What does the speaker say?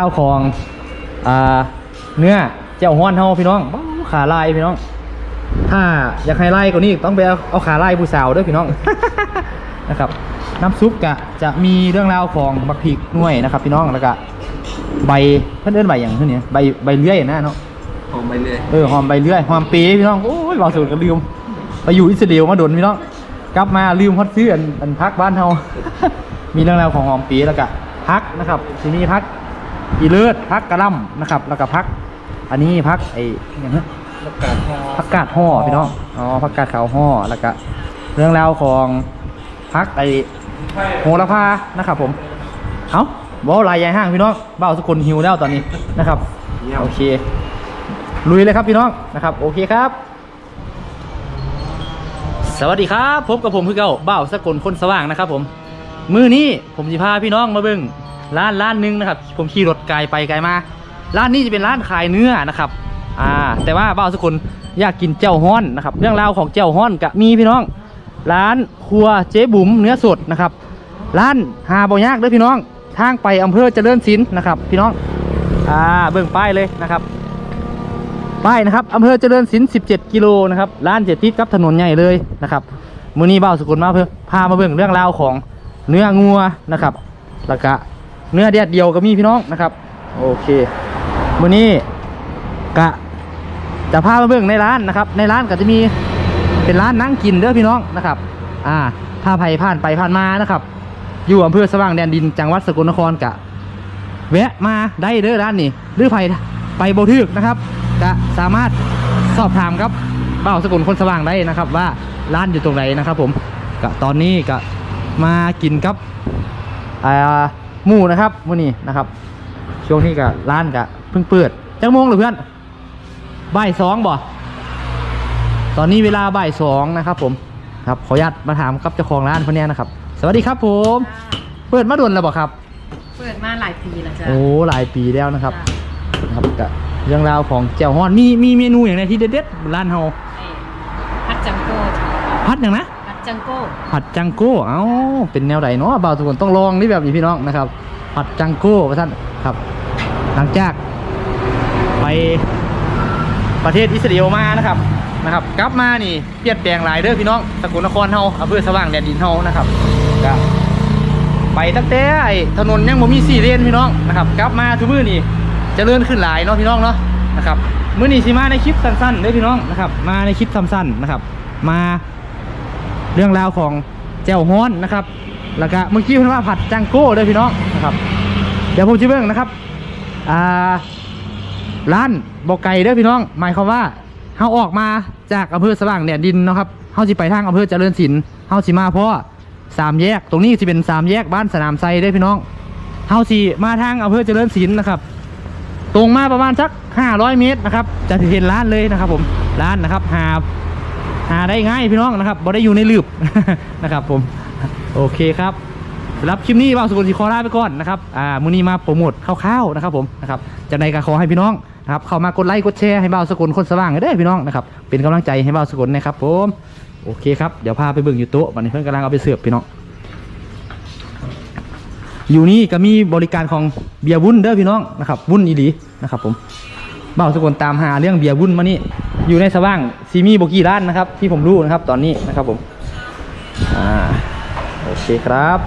ข้าวของอ่าเนื้อเจ้าฮ้อนเฮาพี่น้องบ้าขาลายพี่น้อง ถ้าอยากให้ไล่กว่านี้ต้องไปเอาเอาขาไล่ผู้สาวด้วยพี่น้องนะครับน้ำซุปกะจะมีเรื่องราวของบักพริกหน่วยนะครับ พี่น้องแล้วก็ใบเพื่อนเอิ้นใบอย่างเพื่อนเนี่ยใบใบเลื่อยนะเนาะหอมไปเลยเออหอมใบเลื่อยหอมปีพี่น้องโอ้ยบอกสูตรก็ลืมไปอยู่อิสราเอลมาโดนพี่น้องกลับมาลืมฮอดซื้ออันอันพักบ้านเฮามีเรื่องราวของหอมปีแล้วก็พักนะครับทีนี้พัก อีเลิศพักกระหล่ำนะครับ แล้วก็พัก อันนี้พักไอ้อย่างนี้ประกาศพอผักกาดห่อพี่น้องอ๋อผักกาดขาวห่อแล้วก็เรื่องราวของพักไอโหระพานะครับ ผมเอ้าบอลายใหญ่ห้างพี่น้องเบ้าทุกคนหิวแล้วตอนนี้นะครับโอเค ลุยเลยครับพี่น้องนะครับ โอเคครับ สวัสดีครับพบกับผมคือเก่าเบ้าสกลคนสว่างนะครับ ผม มือนี้ผมจะพาพี่น้องมาเบิ่ง ร้านร้านหนึงนะครับ ผมขี่รถไกลไปไกลมา ร้านนี้จะเป็นร้านขายเนื้อนะครับอ่าแต่ว่าเบ้าสกลอยากกินเจ้าฮ้อนนะครับ เรื่องราวของเจ้าฮ้อนกับมีพี่น้อง ร้านครัวเจ๊บุ๋มเนื้อสดนะครับ ร้านหาบ่ยากเด้อพี่น้อง ทางไปอำเภอเจริญศิลป์นะครับ พี่น้องอ่าเบิ่งป้ายเลยนะครับป้ายนะครับอำเภอเจริญศิลป์17 กิโลนะครับร้านเจ็ดทิศกับถนนใหญ่เลยนะครับมือนี้เบ้าสกุลมาเพื่อพามาเบิ่งเรื่องราวของเนื้องัวนะครับแล้วก็ เนื้อแดดเดียวก็มีพี่น้องนะครับ โอเคมือนี้กะจะพามาเบิ่งในร้านนะครับ ในร้านก็จะมีเป็นร้านนั่งกินเด้อพี่น้องนะครับ อ่าถ้าไผผ่านไปผ่านมานะครับ อยู่อำเภอสว่างแดนดินจังหวัดสกลนครกะแวะมาได้เด้อร้านนี้หรือไปไปโบทึกนะครับก็สามารถสอบถามครับเบ้าสกุลคนสว่างได้นะครับ ว่าร้านอยู่ตรงไหนนะครับ ผมก็ตอนนี้ก็มากินกับอ่า หมูนะครับมื้อนี้นะครับ ช่วงนี้ก็ร้านก็เพิ่งเปิดจังโมงเหรือเพื่อนบ่ายสองบ่ตอนนี้เวลาบ่ายสองนะครับ ผมครับขออนุญาตมาถามกับเจ้าของร้านคนนี้นะครับ สวัสดีครับ ผม เปิดมาด่วนแล้วบ่ครับ เปิดมาหลายปีแล้วจ้ะโอ้หลายปีแล้วนะครับครับก็เรื่องราวของแจ่วฮ้อนมีมีเมนูอย่างไรที่เด็ดๆร้านเฮาพัดจังโก้จ้ะผัดอย่างนะพัด จังโก้ผัดจังโก้เอ้าเป็นแนวไหนเนาะบ่าวทุกคนต้องลองนี่แบบนี้พี่น้องนะครับผัดจังโก้ประท่านครับ หลังจาก ไปประเทศอิสราเอลมานะครับนะครับ กลับมานี่เปลี่ยนแปลงหลายเด้อพี่น้องสกลนครเฮาอำเภอสว่างแดนดินเฮานะครับก็ไปตั้งแต่ถนนยังบ่มีสี่เลนพี่น้องนะครับ กลับมาทุกมื้อนี่เจริญขึ้นหลายเนาะพี่น้องเนาะนะครับมื้อนี้สิมาในคลิปสั้นๆเด้อพี่น้องนะครับ มาในคลิปสั้นๆนะครับ มา เรื่องราวของแจ่วฮ้อนนะครับ แล้วก็เมื่อกี้เพิ่นว่าผัดจังโก้ด้วยพี่น้องนะครับ เดี๋ยวผมจะเบิ่งนะครับอ่าร้านบอกไก่เด้อพี่น้อง หมายความว่าเฮาออกมาจากอำเภอสว่างแดนดินเนาะครับเฮาสิไปทางอำเภอเจริญศิลป์เฮาสิมาเพราะสามแยก ตรงนี้สิเป็นสามแยกบ้านสนามไซเด้อพี่น้องเฮาสิมาทางอำเภอเจริญศิลป์นะครับ ตรงมาประมาณสัก500 เมตรนะครับ จะเห็นร้านเลยนะครับผมร้านนะครับหา หาได้ง่ายพี่น้องนะครับบ่ได้อยู่ในลืบนะครับผมโอเคครับสำหรับคลิปนี้บ่าวสุกลสีขอลาไปก่อนนะครับอ่ามื้อนี้มาโปรโมทคร่าวๆนะครับผมนะครับจากในก็ขอให้พี่น้องนะครับเข้ามากดไลค์กดแชร์ให้บ่าวสกุลคนสว่างได้พี่น้องนะครับเป็นกำลังใจให้บ่าวสกุลนะครับผมโอเคครับเดี๋ยวพาไปเบิ่งอยู่โต๊ะวันนี้เพื่อนกำลังเอาไปเสิร์ฟพี่น้องอยู่นี่ก็มีบริการของเบียร์วุ้นเด้อพี่น้องนะครับวุ้นอีหลีนะครับผม บ่าวสกุลตามหาเรื่องเบียร์วุ่นมานี่อยู่ในสว่างซีมีโบกี้ร้านนะครับ ที่ผมรู้นะครับตอนนี้นะครับผมอ่าโอเคครับ